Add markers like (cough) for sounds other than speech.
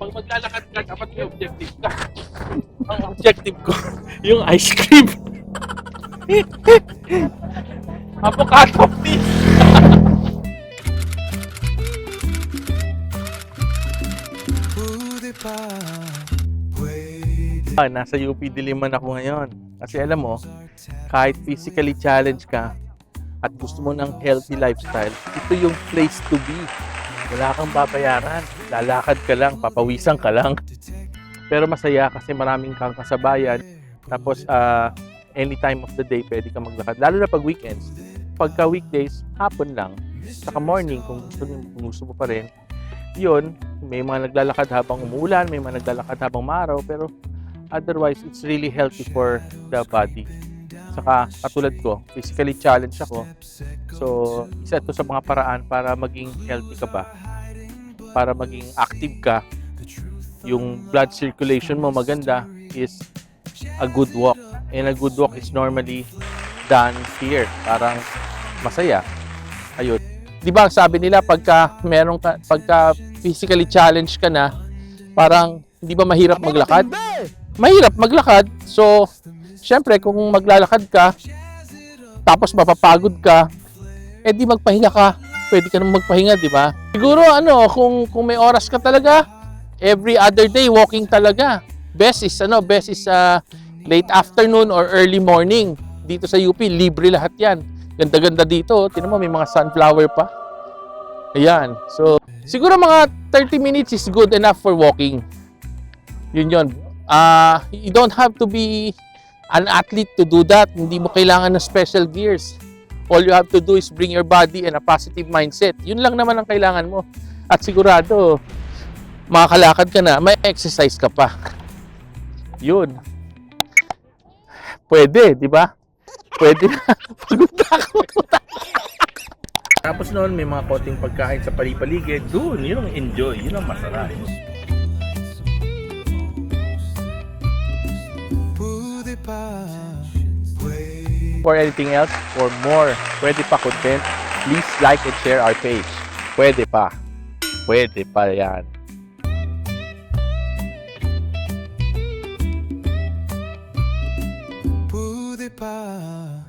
Pag maglalakad ka, dapat may objective ka. Ang objective ko, (laughs) yung ice cream. (laughs) Avocado, please. Ah, nasa UP Diliman ako ngayon. Kasi alam mo, kahit physically challenged ka at gusto mo ng healthy lifestyle, ito yung place to be. Wala kang babayaran. Lalakad ka lang, papawisan ka lang. Pero masaya kasi maraming kang kasabayan. Tapos, ah, any time of the day, pwede ka maglakad. Lalo na pag weekends. Pagka weekdays, hapon lang. Saka morning, kung gusto, kung gusto mo pa rin. Yun, may mga naglalakad habang umuulan, may mga naglalakad habang maaraw, pero otherwise, it's really healthy for the body. Saka, katulad ko, physically challenged ako. So, isa ito sa mga paraan para maging healthy ka ba? Para maging active ka. Yung blood circulation mo maganda is a good walk. And a good walk is normally done here. Parang masaya. Ayun. Di ba sabi nila pagka meron ka, pagka physically challenged ka na, parang hindi ba mahirap maglakad? Mahirap maglakad. So, syempre kung maglalakad ka, tapos mapapagod ka, eh di magpahinga ka. Pwede ka naman magpahinga, di ba? Siguro ano, kung kung may oras ka talaga, every other day walking talaga. Best is ano, best is uh, late afternoon or early morning. Dito sa UP, libre lahat 'yan. Ganda-ganda dito. Tingnan mo may mga sunflower pa. Ayan. So, siguro mga 30 minutes is good enough for walking. Yun yun. Ah, you don't have to be an athlete to do that. Hindi mo kailangan ng special gears. All you have to do is bring your body and a positive mindset. Yun lang naman ang kailangan mo. At sigurado, makakalakad ka na, may exercise ka pa. Yun. Pwede, di ba? Pwede na. (laughs) Pagod ako. Tapos noon, may mga konting pagkain sa palipaligid. Doon, yun ang enjoy. Yun ang masarap. For anything else, for more Pwede Pa content, please like and share our page. Pwede Pa. Pwede Pa yan. pude parar.